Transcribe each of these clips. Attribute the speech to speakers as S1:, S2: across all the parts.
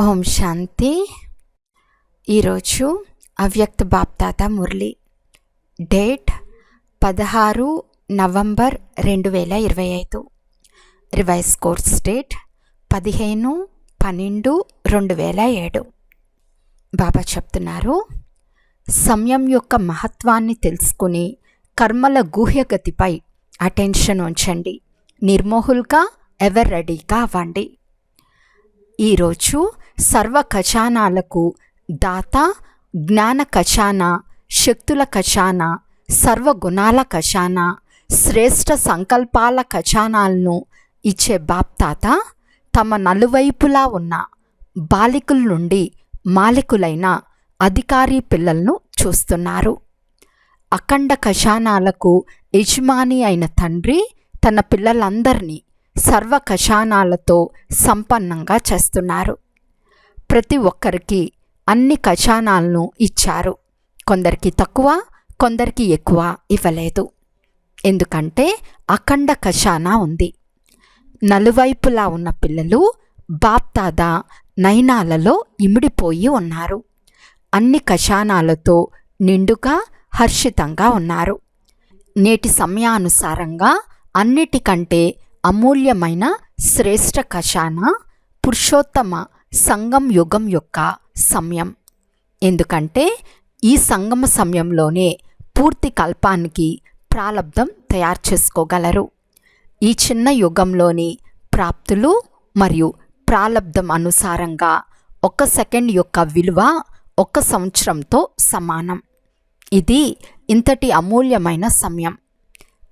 S1: ఓం శాంతి. ఈరోజు అవ్యక్త బాప్తాత మురళి. డేట్ పదహారు నవంబర్ రెండు వేల ఇరవై ఐదు. రివైజ్ కోర్స్ డేట్ పదిహేను పన్నెండు రెండు వేల ఏడు. బాబా చెప్తున్నారు సమయం యొక్క మహత్వాన్ని తెలుసుకుని కర్మల గూహ్యగతిపై అటెన్షన్ ఉంచండి. నిర్మోహుల్గా ఎవర్ రెడీగా అవ్వండి. ఈరోజు సర్వ ఖజానాలకు దాత జ్ఞాన ఖజానా శక్తుల ఖజానా సర్వగుణాల ఖజానా శ్రేష్ఠ సంకల్పాల ఖజానాలను ఇచ్చే బాప్తాత తమ నలువైపులా ఉన్న బాలికుల నుండి మాలికులైన అధికారి పిల్లలను చూస్తున్నారు. అఖండ ఖజానాలకు యజమాని అయిన తండ్రి తన పిల్లలందరినీ సర్వ ఖజానాలతో సంపన్నంగా చేస్తున్నారు. ప్రతి ఒక్కరికి అన్ని ఖజానాలను ఇచ్చారు. కొందరికి తక్కువ కొందరికి ఎక్కువ ఇవ్వలేదు. ఎందుకంటే అఖండ ఖజానా ఉంది. నలువైపులా ఉన్న పిల్లలు బాప్తాదా నయనాలలో ఇమిడిపోయి ఉన్నారు. అన్ని ఖజానాలతో నిండుగా హర్షితంగా ఉన్నారు. నేటి సమయానుసారంగా అన్నిటికంటే అమూల్యమైన శ్రేష్ఠ ఖజానా పురుషోత్తమ సంగం యుగం యొక్క సమయం. ఎందుకంటే ఈ సంగమ సమయంలోనే పూర్తి కల్పానికి ప్రాలబ్ధం తయారు చేసుకోగలరు. ఈ చిన్న యుగంలోని ప్రాప్తులు మరియు ప్రాలబ్ధం అనుసారంగా ఒక సెకండ్ యొక్క విలువ ఒక సంవత్సరంతో సమానం. ఇది ఇంతటి అమూల్యమైన సమయం.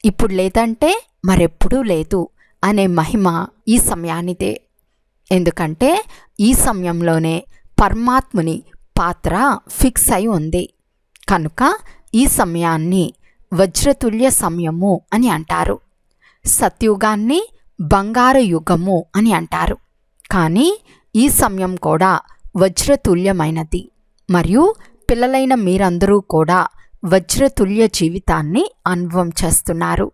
S1: ఇప్పుడు లేదంటే మరెప్పుడూ లేదు అనే మహిమ ఈ సమయానిదే. ఎందుకంటే ఈ సమయంలోనే పరమాత్ముని పాత్ర ఫిక్స్ అయి ఉంది. కనుక ఈ సమయాన్ని వజ్రతుల్య సమయము అని అంటారు. సత్యుగాన్ని బంగారు యుగము అని అంటారు. కానీ ఈ సమయం కూడా వజ్రతుల్యమైనది. మరియు పిల్లలైన మీరందరూ కూడా వజ్రతుల్య జీవితాన్ని అనుభవం చేస్తున్నారు.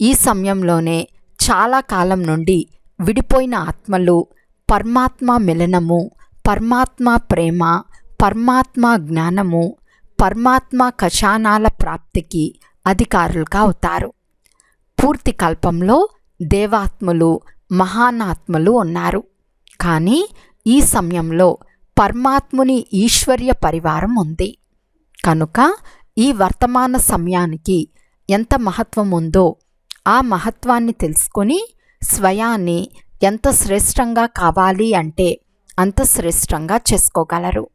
S1: ఈ సమయంలోనే చాలా కాలం నుండి విడిపోయిన ఆత్మలు పరమాత్మ మిలనము పరమాత్మ ప్రేమ పరమాత్మ జ్ఞానము పరమాత్మ కషానాల ప్రాప్తికి అధికారులుగా అవుతారు. పూర్తి కల్పంలో దేవాత్మలు మహానాత్మలు ఉన్నారు. కానీ ఈ సమయంలో పరమాత్ముని ఈశ్వర్య పరివారం ఉంది. కనుక ఈ వర్తమాన సమయానికి ఎంత మహత్వం ఉందో ఆ మహత్వాన్ని తెలుసుకొని స్వయాన్ని ఎంత శ్రేష్టంగా కావాలి అంటే అంత శ్రేష్టంగా చేసుకోగలరు.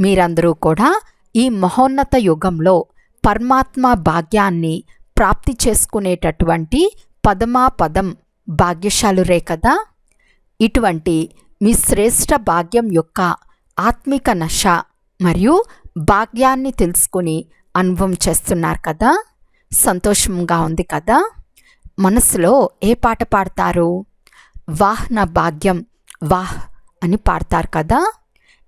S1: మీరందరూ కూడా ఈ మహోన్నత యుగంలో పరమాత్మ భాగ్యాన్ని ప్రాప్తి చేసుకునేటటువంటి పదమా పదం భాగ్యశాలురే కదా. ఇటువంటి మీ శ్రేష్ట భాగ్యం యొక్క ఆత్మిక నశ మరియు భాగ్యాన్ని తెలుసుకుని అనుభవం చేస్తున్నారు కదా. సంతోషంగా ఉంది కదా. మనసులో ఏ పాట పాడతారు? వాహ్ నా భాగ్యం వాహ్ అని పాడతారు కదా?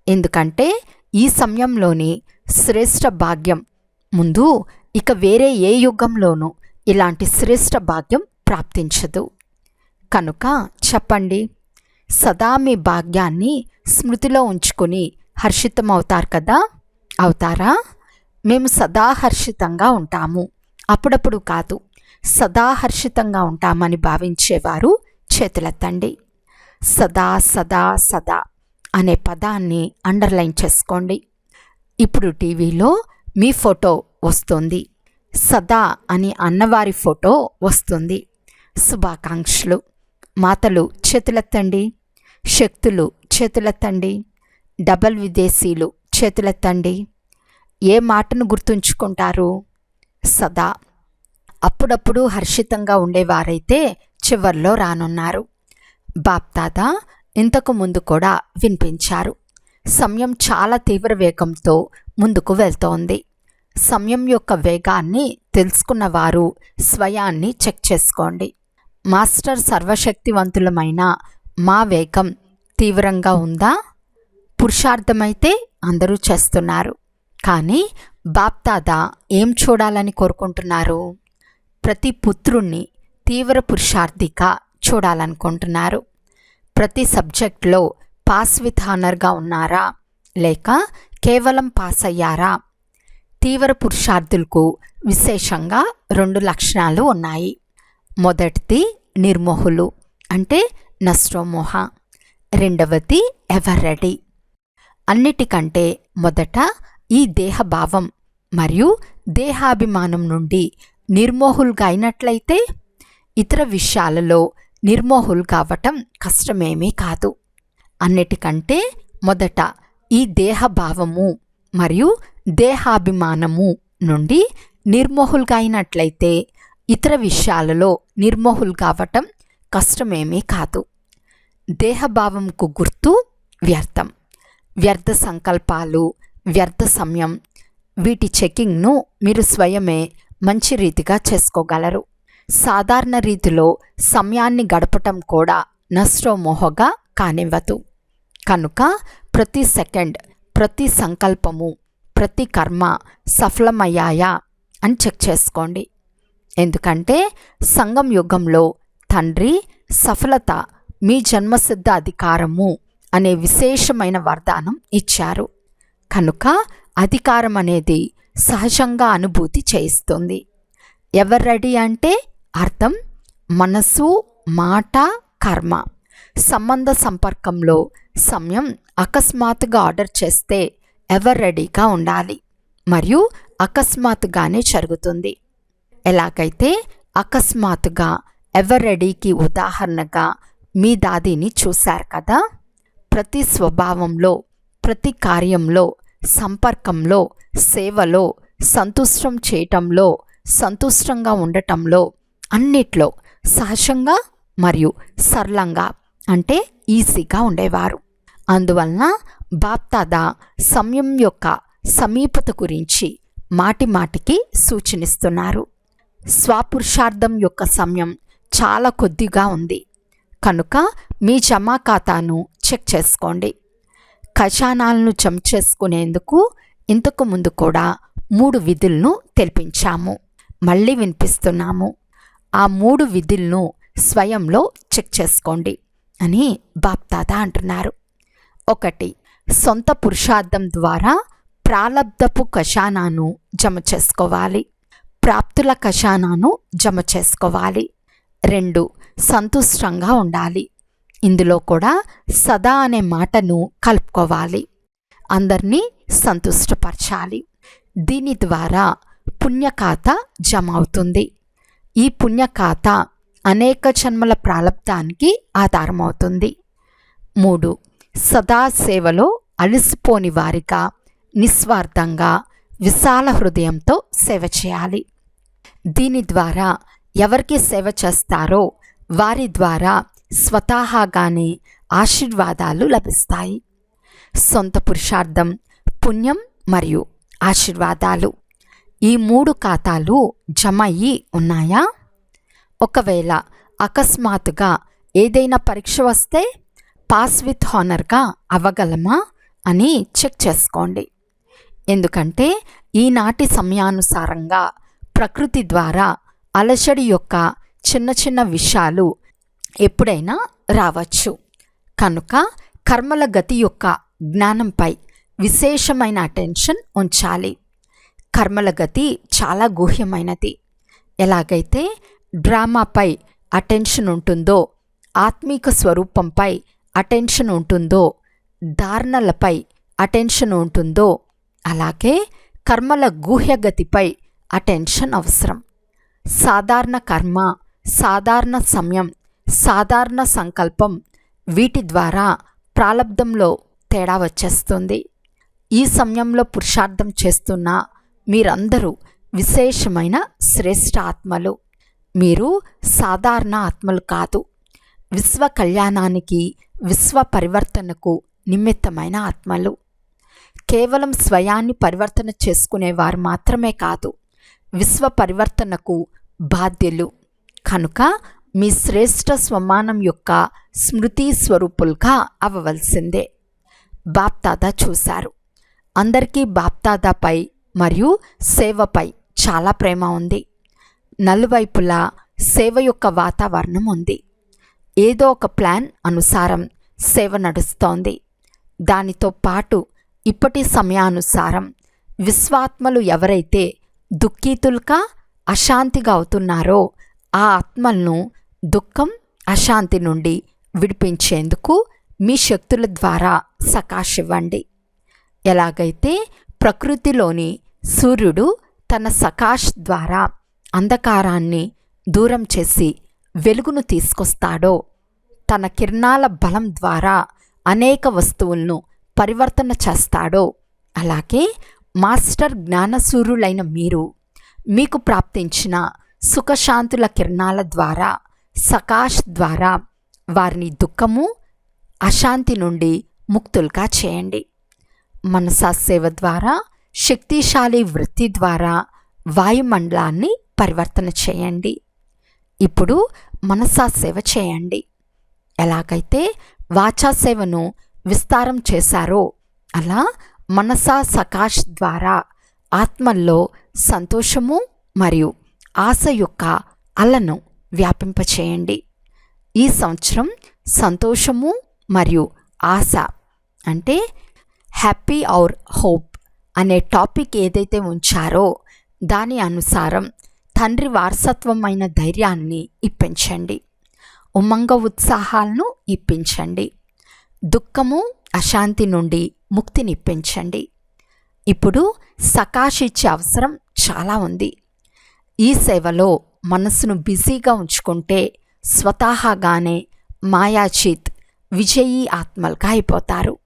S1: ఎందుకంటే ఈ సమయంలోని శ్రేష్ఠ భాగ్యం. ముందు ఇక వేరే ఏ యుగంలోనూ ఇలాంటి శ్రేష్ట భాగ్యం ప్రాప్తించదు. కనుక చెప్పండి సదా మీ భాగ్యాన్ని స్మృతిలో ఉంచుకుని హర్షితం అవుతారు కదా? అవుతారా? మేము సదా హర్షితంగా ఉంటాము. అప్పుడప్పుడు కాదు. సదా హర్షితంగా ఉంటామని భావించేవారు చేతులెత్తండి సదా సదా సదా అనే పదాన్ని అండర్లైన్ చేసుకోండి. ఇప్పుడు టీవీలో మీ ఫోటో వస్తుంది. సదా అని అన్నవారి ఫోటో వస్తుంది. శుభాకాంక్షలు. మాతలు చేతులెత్తండి శక్తులు చేతులెత్తండి డబల్ విదేశీలు చేతులెత్తండి ఏ మాటను గుర్తుంచుకుంటారు? సదా అప్పుడప్పుడు హర్షితంగా ఉండేవారైతే చివర్లో రానున్నారు. బాప్తాత ఇంతకు ముందు కూడా వినిపించారు. సమయం చాలా తీవ్ర వేగంతో ముందుకు వెళ్తోంది. సమయం యొక్క వేగాన్ని తెలుసుకున్న వారు స్వయాన్ని చెక్ చేసుకోండి. మాస్టర్ సర్వశక్తివంతులమైన మా వేగం తీవ్రంగా ఉందా? పురుషార్థమైతే అందరూ చేస్తున్నారు. కానీ బాప్దాదా ఏం చూడాలని కోరుకుంటున్నారు? ప్రతి పుత్రుణ్ణి తీవ్ర పురుషార్థిగా చూడాలనుకుంటున్నారు. ప్రతి సబ్జెక్ట్లో పాస్ విత్ హానర్గా ఉన్నారా? లేక కేవలం పాస్ అయ్యారా? తీవ్ర పురుషార్థులకు విశేషంగా రెండు లక్షణాలు ఉన్నాయి. మొదటిది నిర్మోహులు అంటే నష్టోమోహ. రెండవది ఎవర్ అన్నిటికంటే మొదట ఈ దేహభావం మరియు దేహాభిమానం నుండి నిర్మోహులుగా అయినట్లయితే ఇతర విషయాలలో నిర్మోహులు కావటం కష్టమేమీ కాదు. అన్నిటికంటే మొదట ఈ దేహభావము మరియు దేహాభిమానము నుండి నిర్మోహులుగా అయినట్లయితే ఇతర విషయాలలో నిర్మోహులు కావటం కష్టమేమీ కాదు. దేహభావంకు గుర్తు వ్యర్థం. వ్యర్థ సంకల్పాలు వ్యర్థ సమయం వీటి చెకింగ్ను మీరు స్వయమే మంచి రీతిగా చేసుకోగలరు. సాధారణ రీతిలో సమయాన్ని గడపటం కూడా నష్టోమోహగా కానివ్వదు. కనుక ప్రతి సెకండ్ ప్రతి సంకల్పము ప్రతి కర్మ సఫలమయ్యాయా అని చెక్ చేసుకోండి. ఎందుకంటే సంగం యుగంలో తండ్రి సఫలత మీ జన్మసిద్ధ అధికారము అనే విశేషమైన వరదానం ఇచ్చారు. కనుక అధికారం అనేది సహజంగా అనుభూతి చేయిస్తుంది. ఎవరు రెడీ అంటే అర్థం మనసు మాట కర్మ. సంబంధ సంపర్కంలో సమయం అకస్మాత్తుగా ఆర్డర్ చేస్తే ఎవరు రెడీగా ఉండాలి? మరియు అకస్మాత్తుగానే జరుగుతుంది. ఎలాగైతే అకస్మాత్తుగా ఎవర్ రెడీకి ఉదాహరణగా మీ దాదిని చూశారు కదా? ప్రతి స్వభావంలో ప్రతి కార్యంలో సంపర్కంలో సేవలో సంతుష్టం చేయటంలో సంతుష్టంగా ఉండటంలో అన్నిట్లో సహజంగా మరియు సరళంగా అంటే ఈజీగా ఉండేవారు. అందువలన బాప్తాదా సమయం యొక్క సమీపత గురించి మాటి మాటికి సూచనిస్తున్నారు. స్వాపురుషార్థం యొక్క సమయం చాలా కొద్దిగా ఉంది. కనుక మీ జమా ఖాతాను చెక్ చేసుకోండి. ఖజానాలను జమ చేసుకునేందుకు ఇంతకు ముందు కూడా మూడు విధులను తెలిపించాము. మళ్ళీ వినిపిస్తున్నాము. ఆ మూడు విధులను స్వయంలో చెక్ చేసుకోండి అని బాప్తాత అంటున్నారు. ఒకటి సొంత పురుషార్థం ద్వారా ప్రాలబ్ధపు ఖజానాను జమ చేసుకోవాలి. ప్రాప్తుల ఖజానాను జమ చేసుకోవాలి. రెండు సంతుష్టంగా ఉండాలి. ఇందులో కూడా సదా అనే మాటను కలుపుకోవాలి. అందరినీ సంతుష్టపరచాలి. దీని ద్వారా పుణ్యఖాత జమ అవుతుంది ఈ పుణ్యఖాత అనేక జన్మల ప్రాలబ్ధానికి ఆధారమవుతుంది. మూడు సదా సేవలో అలసిపోని వారిగా నిస్వార్థంగా విశాల హృదయంతో సేవ చేయాలి. దీని ద్వారా ఎవరికి సేవ చేస్తారో వారి ద్వారా స్వతహాగానే ఆశీర్వాదాలు లభిస్తాయి. సొంత పురుషార్థం పుణ్యం మరియు ఆశీర్వాదాలు. ఈ మూడు ఖాతాలు జమ అయ్యి ఉన్నాయా? ఒకవేళ అకస్మాత్తుగా ఏదైనా పరీక్ష వస్తే పాస్ విత్ హానర్గా అవ్వగలమా అని చెక్ చేసుకోండి. ఎందుకంటే ఈనాటి సమయానుసారంగా ప్రకృతి ద్వారా అలసడి యొక్క చిన్న చిన్న విషయాలు ఎప్పుడైనా రావచ్చు. కనుక కర్మల గతి యొక్క జ్ఞానంపై విశేషమైన అటెన్షన్ ఉంచాలి. కర్మల గతి చాలా గుహ్యమైనది. ఎలాగైతే డ్రామాపై అటెన్షన్ ఉంటుందో ఆత్మీక స్వరూపంపై అటెన్షన్ ఉంటుందో ధారణలపై అటెన్షన్ ఉంటుందో అలాగే కర్మల గుహ్యగతిపై అటెన్షన్ అవసరం. సాధారణ కర్మ సాధారణ సమయం సాధారణ సంకల్పం వీటి ద్వారా ప్రాలబ్దంలో తేడా వచ్చేస్తుంది. ఈ సమయంలో పురుషార్థం చేస్తున్న మీరందరూ విశేషమైన శ్రేష్ఠ ఆత్మలు. మీరు సాధారణ ఆత్మలు కాదు. విశ్వ కళ్యాణానికి విశ్వ పరివర్తనకు నిమిత్తమైన ఆత్మలు. కేవలం స్వయాన్ని పరివర్తన చేసుకునేవారు మాత్రమే కాదు విశ్వ పరివర్తనకు బాధ్యులు. కనుక మీ శ్రేష్ఠ స్వమానం యొక్క స్మృతి స్వరూపులుగా అవ్వవలసిందే బాప్తాదా చూశారు. అందరికీ బాప్తాదాపై మరియు సేవపై చాలా ప్రేమ ఉంది. నలువైపులా సేవ యొక్క వాతావరణం ఉంది. ఏదో ఒక ప్లాన్ అనుసారం సేవ నడుస్తోంది. దానితో పాటు ఇప్పటి సమయానుసారం విశ్వాత్మలు ఎవరైతే దుఃఖీతులుగా అశాంతిగా అవుతున్నారో ఆ ఆత్మలను దుఃఖం అశాంతి నుండి విడిపించేందుకు మీ శక్తుల ద్వారా సకాష్ ఇవ్వండి ఎలాగైతే ప్రకృతిలోని సూర్యుడు తన సకాష్ ద్వారా అంధకారాన్ని దూరం చేసి వెలుగును తీసుకొస్తాడో తన కిరణాల బలం ద్వారా అనేక వస్తువులను పరివర్తన చేస్తాడో అలాగే మాస్టర్ జ్ఞానసూరులైన మీరు మీకు ప్రాప్తించిన సుఖశాంతుల కిరణాల ద్వారా సకాష్ ద్వారా వారిని దుఃఖము అశాంతి నుండి ముక్తులుగా చేయండి. మనసా సేవ ద్వారా శక్తిశాలి వృత్తి ద్వారా వాయుమండలాన్ని పరివర్తన చేయండి. ఇప్పుడు మనసా సేవ చేయండి. ఎలాగైతే వాచా సేవను విస్తారం చేశారో అలా మనసా సకాష్ ద్వారా ఆత్మల్లో సంతోషము మరియు ఆశ యొక్క అలను వ్యాపింపచేయండి. ఈ సంవత్సరం సంతోషము మరియు ఆశ అంటే హ్యాపీ అవర్ హోప్ అనే టాపిక్ ఏదైతే ఉంచారో దాని అనుసారం తండ్రి వారసత్వమైన ధైర్యాన్ని ఇప్పించండి. ఉమంగ ఉత్సాహాలను ఇప్పించండి. దుఃఖము అశాంతి నుండి ముక్తినిప్పించండి ఇప్పుడు సకాష్ ఇచ్చే అవసరం చాలా ఉంది. ఈ సేవలో మనసును బిజీగా ఉంచుకుంటే స్వతహాగానే మాయాచిత్ విజయీ ఆత్మలుగా అయిపోతారు.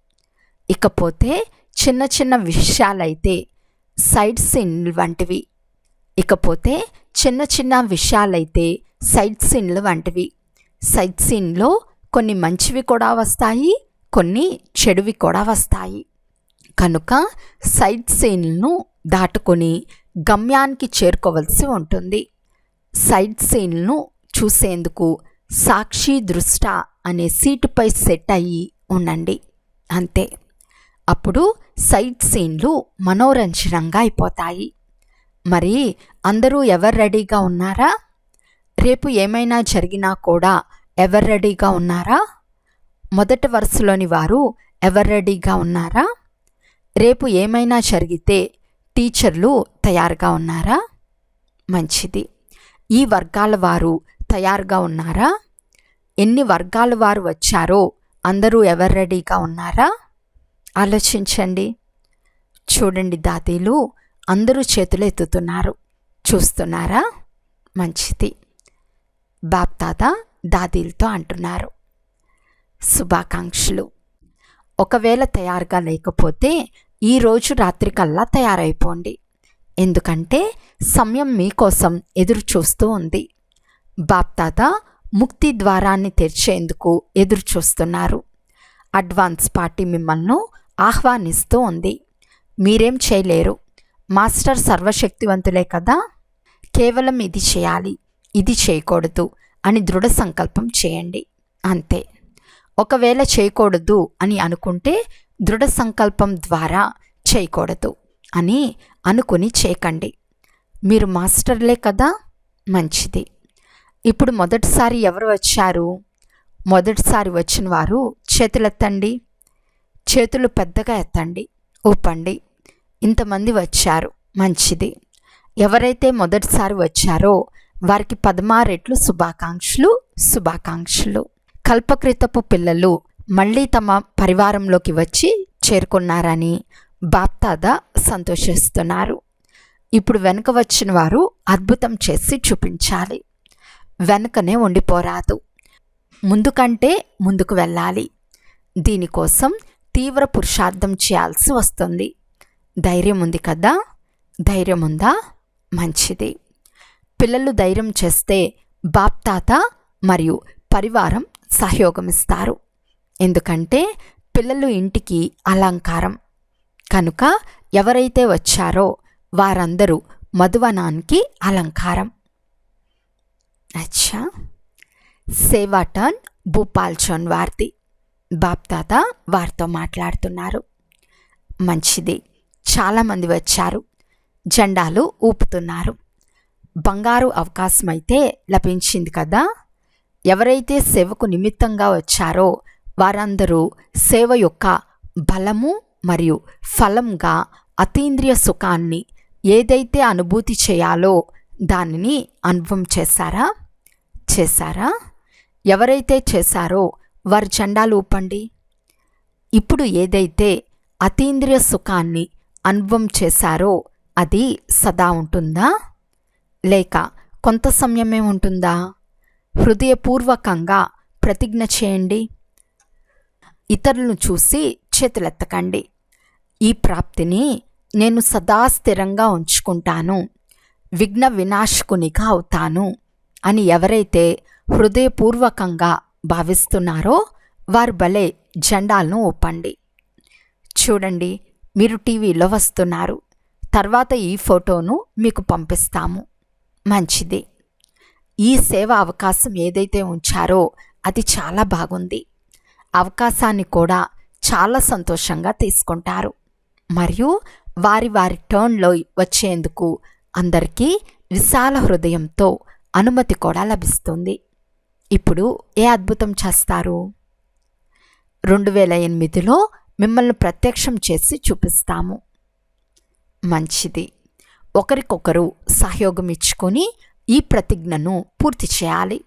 S1: ఇకపోతే చిన్న చిన్న విషయాలైతే సైడ్ సీన్లు వంటివి. ఇకపోతే చిన్న చిన్న విషయాలైతే సైడ్ సీన్లు వంటివి. సైడ్ సీన్లో కొన్ని మంచివి కూడా వస్తాయి కొన్ని చెడువి కూడా వస్తాయి. కనుక సైడ్ సీన్లను దాటుకొని గమ్యానికి చేరుకోవలసి ఉంటుంది. సైడ్ సీన్లను చూసేందుకు సాక్షి దృష్ట అనే సీటుపై సెట్ అయ్యి ఉండండి. అంతే. అప్పుడు సైట్ సీన్లు మనోరంజనంగా అయిపోతాయి. మరి అందరూ ఎవరు రెడీగా ఉన్నారా? రేపు ఏమైనా జరిగినా కూడా ఎవరు రెడీగా ఉన్నారా? మొదటి వరుసలోని వారు ఎవరు రెడీగా ఉన్నారా? రేపు ఏమైనా జరిగితే టీచర్లు తయారుగా ఉన్నారా? మంచిది. ఈ వర్గాల వారు తయారుగా ఉన్నారా? ఎన్ని వర్గాల వారు వచ్చారో అందరూ ఎవరు రెడీగా ఉన్నారా? ఆలోచించండి. చూడండి దాతీలు అందరూ చేతులు ఎత్తుతున్నారు. చూస్తున్నారా? మంచిది. బాప్తాత దాదీలతో అంటున్నారు. శుభాకాంక్షలు. ఒకవేళ తయారుగా లేకపోతే ఈరోజు రాత్రికల్లా తయారైపోండి. ఎందుకంటే సమయం మీకోసం ఎదురు చూస్తూ ఉంది. బాప్తాత ముక్తి ద్వారాన్ని తెరిచేందుకు ఎదురు చూస్తున్నారు అడ్వాన్స్ పార్టీ మిమ్మల్ని ఆహ్వానిస్తూ ఉంది. మీరేం చేయలేరు. మాస్టర్ సర్వశక్తివంతులే కదా. కేవలం ఇది చేయాలి. ఇది చేయకూడదు అని దృఢ సంకల్పం చేయండి. అంతే. ఒకవేళ చేయకూడదు అని అనుకుంటే దృఢ సంకల్పం ద్వారా చేయకూడదు. అని అనుకుని చేయకండి. మీరు మాస్టర్లే కదా? మంచిది. ఇప్పుడు మొదటిసారి ఎవరు వచ్చారు? మొదటిసారి వచ్చిన వారు చేతులెత్తండి చేతులు పెద్దగా ఎత్తండి. ఊపండి. ఇంతమంది వచ్చారు. మంచిది. ఎవరైతే మొదటిసారి వచ్చారో వారికి పదమారెట్లు శుభాకాంక్షలు శుభాకాంక్షలు. కల్పకృతపు పిల్లలు మళ్ళీ తమ పరివారంలోకి వచ్చి చేరుకున్నారని బాప్తాద సంతోషిస్తున్నారు. ఇప్పుడు వెనుక వచ్చిన వారు అద్భుతం చేసి చూపించాలి. వెనుకనే ఉండిపోరాదు. ముందుకంటే ముందుకు వెళ్ళాలి. దీనికోసం తీవ్ర పురుషార్థం చేయాల్సి వస్తుంది. ధైర్యం ఉంది కదా? ధైర్యం ఉందా? మంచిది. పిల్లలు ధైర్యం చేస్తే బాప్తాత మరియు పరివారం సహయోగమిస్తారు. ఎందుకంటే పిల్లలు ఇంటికి అలంకారం. కనుక ఎవరైతే వచ్చారో వారందరూ మధువనానికి అలంకారం. అచ్చా. సేవా టర్న్ భూపాల్ చోన్ వార్తి. బాప్తాత వారితో మాట్లాడుతున్నారు. మంచిది. చాలామంది వచ్చారు. జెండాలు ఊపుతున్నారు. బంగారు అవకాశం అయితే లభించింది కదా. ఎవరైతే సేవకు నిమిత్తంగా వచ్చారో వారందరూ సేవ యొక్క బలము మరియు ఫలంగా అతీంద్రియ సుఖాన్ని ఏదైతే అనుభూతి చేయాలో దానిని అనుభవం చేశారా? చేశారా? ఎవరైతే చేశారో వారి జెండాలు ఊపండి. ఇప్పుడు ఏదైతే అతీంద్రియ సుఖాన్ని అనుభవం చేశారో అది సదా ఉంటుందా? లేక కొంత సమయమే ఉంటుందా? హృదయపూర్వకంగా ప్రతిజ్ఞ చేయండి. ఇతరులను చూసి చేతులెత్తకండి. ఈ ప్రాప్తిని నేను సదా స్థిరంగా ఉంచుకుంటాను. విఘ్న వినాశకునిగా అవుతాను అని ఎవరైతే హృదయపూర్వకంగా భావిస్తున్నారో వారు భలే జెండాలను ఊపండి. చూడండి మీరు టీవీలో వస్తున్నారు. తర్వాత ఈ ఫోటోను మీకు పంపిస్తాము. మంచిది. ఈ సేవ అవకాశం ఏదైతే ఉంచారో అది చాలా బాగుంది. అవకాశాన్ని కూడా చాలా సంతోషంగా తీసుకుంటారు. మరియు వారి వారి టర్న్లో వచ్చేందుకు అందరికీ విశాల హృదయంతో అనుమతి కూడా లభిస్తుంది. ఇప్పుడు ఏ అద్భుతం చేస్తారు? రెండు వేల ఎనిమిదిలో మిమ్మల్ని ప్రత్యక్షం చేసి చూపిస్తాము. మంచిది. ఒకరికొకరు సహయోగం ఇచ్చుకొని ఈ ప్రతిజ్ఞను పూర్తి చేయాలి.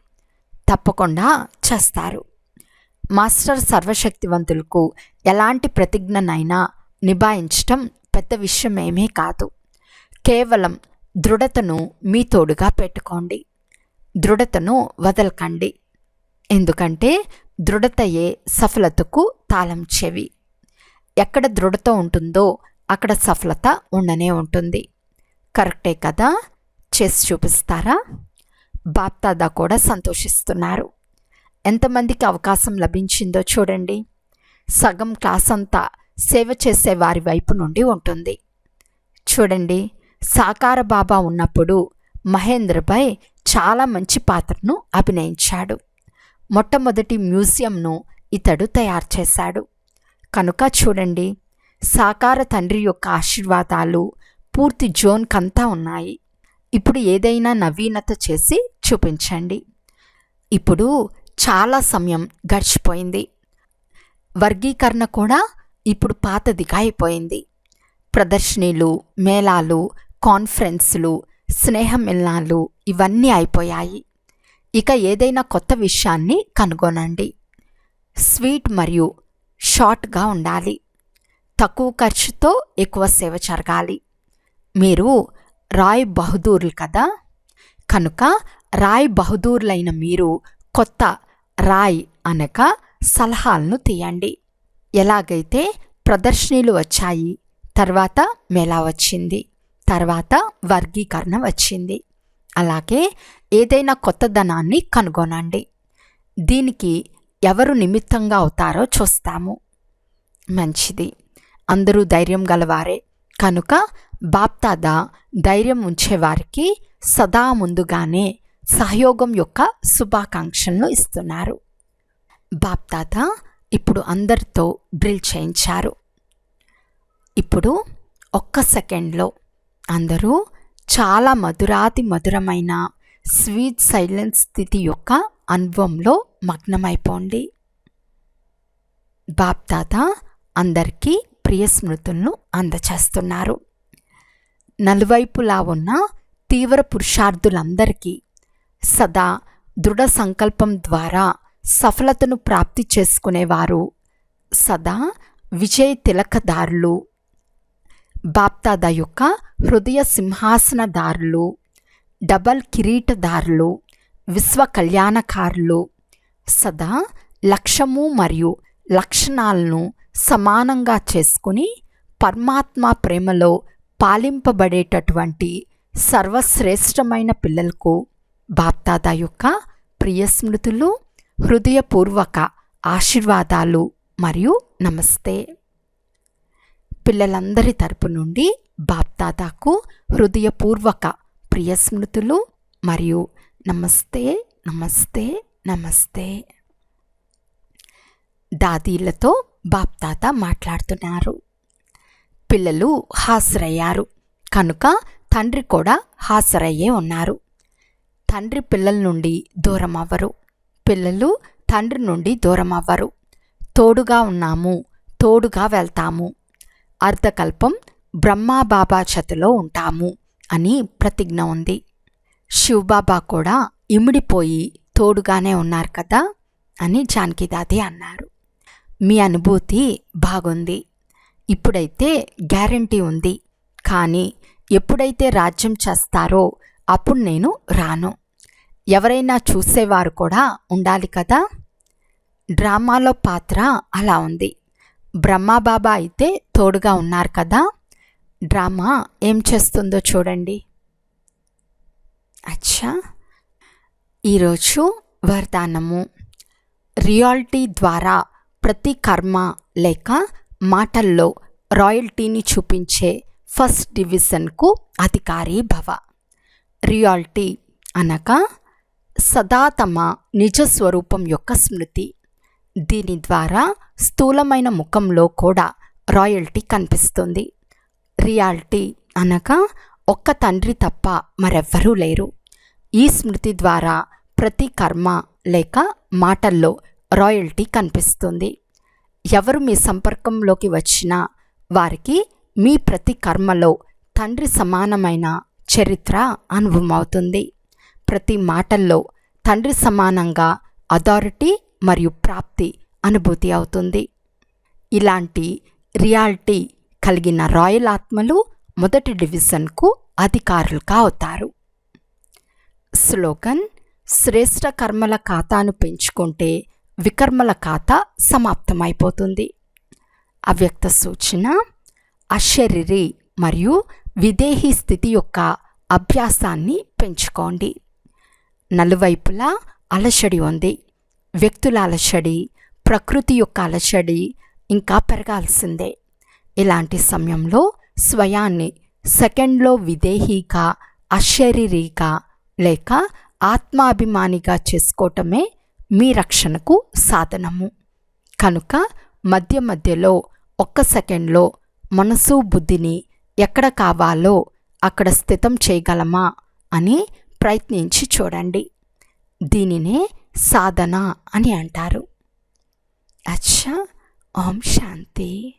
S1: తప్పకుండా చేస్తారు. మాస్టర్ సర్వశక్తివంతులకు ఎలాంటి ప్రతిజ్ఞనైనా నిభాయించటం పెద్ద విషయం ఏమీ కాదు. కేవలం దృఢతను మీ తోడుగా పెట్టుకోండి. దృఢతను వదలకండి. ఎందుకంటే దృఢతయే సఫలతకు తాళం చెవి. ఎక్కడ దృఢత ఉంటుందో అక్కడ సఫలత ఉండనే ఉంటుంది. కరెక్టే కదా? చేసి చూపిస్తారా? బాప్తాదా కూడా సంతోషిస్తున్నారు. ఎంతమందికి అవకాశం లభించిందో చూడండి. సగం క్లాస్ అంతా సేవ చేసే వారి వైపు నుండి ఉంటుంది. చూడండి సాకార బాబా ఉన్నప్పుడు మహేంద్రపై చాలా మంచి పాత్రను అభినయించాడు. మొట్టమొదటి మ్యూజియంను ఇతడు తయారు చేశాడు. కనుక చూడండి సాకార తండ్రి యొక్క ఆశీర్వాదాలు పూర్తి జోన్కంతా ఉన్నాయి. ఇప్పుడు ఏదైనా నవీనత చేసి చూపించండి. ఇప్పుడు చాలా సమయం గడిచిపోయింది. వర్గీకరణ కూడా ఇప్పుడు పాతదిగా అయిపోయింది ప్రదర్శనలు మేళాలు కాన్ఫరెన్స్లు స్నేహమిల్నాలు ఇవన్నీ అయిపోయాయి. ఇక ఏదైనా కొత్త విషయాన్ని కనుగొనండి. స్వీట్ మరియు షార్ట్గా ఉండాలి. తక్కువ ఖర్చుతో ఎక్కువ సేవ జరగాలి. మీరు రాయ్ బహదూర్లు కదా? కనుక రాయ్ బహదూర్లైన మీరు కొత్త రాయ్ అనగా సలహాలను తీయండి. ఎలాగైతే ప్రదర్శనలు వచ్చాయి తర్వాత మెలా వచ్చింది తర్వాత వర్గీకరణ వచ్చింది. అలాగే ఏదైనా కొత్త ధనాన్ని కనుగొనండి. దీనికి ఎవరు నిమిత్తంగా అవుతారో చూస్తాము. మంచిది. అందరూ ధైర్యం గలవారే. కనుక బాప్తాద ధైర్యం ఉంచేవారికి సదా ముందుగానే సహయోగం యొక్క శుభాకాంక్షలను ఇస్తున్నారు. బాప్తాత ఇప్పుడు అందరితో డ్రిల్ చేయించారు. ఇప్పుడు ఒక్క సెకండ్లో అందరూ చాలా మధురాతి మధురమైన స్వీట్ సైలెన్స్ స్థితి యొక్క అనుభవంలో మగ్నమైపోండి. బాప్తాత అందరికీ ప్రియ స్మృతులను అందచేస్తున్నారు. నలువైపులా ఉన్న తీవ్ర పురుషార్థులందరికీ సదా దృఢ సంకల్పం ద్వారా సఫలతను ప్రాప్తి చేసుకునేవారు. సదా విజయ తిలకదారులు బాప్తాద యొక్క హృదయ సింహాసనదారులు. డబల్ కిరీటదారులు. విశ్వ కళ్యాణకారులు. సదా లక్ష్యము మరియు లక్షణాలను సమానంగా చేసుకుని పరమాత్మ ప్రేమలో పాలింపబడేటటువంటి సర్వశ్రేష్టమైన పిల్లలకు బాప్తాద యొక్క ప్రియ స్మృతులు. హృదయపూర్వక ఆశీర్వాదాలు మరియు నమస్తే. పిల్లలందరి తరపు నుండి బాప్దాదాకు హృదయపూర్వక ప్రియ స్మృతులు మరియు నమస్తే నమస్తే నమస్తే. దాదీలతో బాప్తాత మాట్లాడుతున్నారు. పిల్లలు హాజరయ్యారు. కనుక తండ్రి కూడా హాజరయ్యే ఉన్నారు. తండ్రి పిల్లల నుండి దూరం అవ్వరు పిల్లలు తండ్రి నుండి దూరం అవ్వరు తోడుగా ఉన్నాము తోడుగా వెళ్తాము. అర్ధకల్పం బ్రహ్మాబాబా చేతిలో ఉంటాము అని ప్రతిజ్ఞ ఉంది. శివబాబా కూడా ఇమిడిపోయి తోడుగానే ఉన్నారు కదా అని జానకిదాది అన్నారు. మీ అనుభూతి బాగుంది. ఇప్పుడైతే గ్యారంటీ ఉంది. కానీ ఎప్పుడైతే రాజ్యం చేస్తారో అప్పుడు నేను రాను. ఎవరైనా చూసేవారు కూడా ఉండాలి కదా? డ్రామాలో పాత్ర అలా ఉంది. బ్రహ్మాబాబా అయితే తోడుగా ఉన్నారు కదా? డ్రామా ఏం చేస్తుందో చూడండి. అచ్చా! ఈరోజు వరదానము. రియాలిటీ ద్వారా ప్రతి కర్మ లేక మాటల్లో రాయల్టీని చూపించే ఫస్ట్ డివిజన్కు అధికారి భవ. రియాలిటీ అనగా సదా తమ నిజ స్వరూపం యొక్క స్మృతి. దీని ద్వారా స్థూలమైన ముఖంలో కూడా రాయల్టీ కనిపిస్తుంది. రియాలిటీ అనగా ఒక్క తండ్రి తప్ప మరెవ్వరూ లేరు. ఈ స్మృతి ద్వారా ప్రతి కర్మ లేక మాటల్లో రాయల్టీ కనిపిస్తుంది. ఎవరు మీ సంపర్కంలోకి వచ్చినా వారికి మీ ప్రతి కర్మలో తండ్రి సమానమైన చరిత్ర అనుభవమవుతుంది. ప్రతి మాటల్లో తండ్రి సమానంగా అథారిటీ మరియు ప్రాప్తి అనుభూతి అవుతుంది. ఇలాంటి రియాలిటీ కలిగిన రాయల్ ఆత్మలు మొదటి డివిజన్కు అధికారులుగా అవుతారు స్లోగన్ శ్రేష్ట కర్మల ఖాతాను పెంచుకుంటే వికర్మల ఖాతా సమాప్తమైపోతుంది. అవ్యక్త సూచన అశరీరి మరియు విదేహీ స్థితి యొక్క అభ్యాసాన్ని పెంచుకోండి. నలువైపులా అలసడి ఉంది. వ్యక్తుల అలసడి ప్రకృతి యొక్క అలసడి ఇంకా పెరగాల్సిందే. ఇలాంటి సమయంలో స్వయాన్ని సెకండ్లో విదేహీగా అశరీరిగా లేక ఆత్మాభిమానిగా చేసుకోవటమే మీ రక్షణకు సాధనము. కనుక మధ్య మధ్యలో ఒక్క సెకండ్లో మనసు బుద్ధిని ఎక్కడ కావాలో అక్కడ స్థితం చేయగలమా అని ప్రయత్నించి చూడండి. దీనినే సాధన అని అంటారు. అచ్చా! ఓం శాంతి.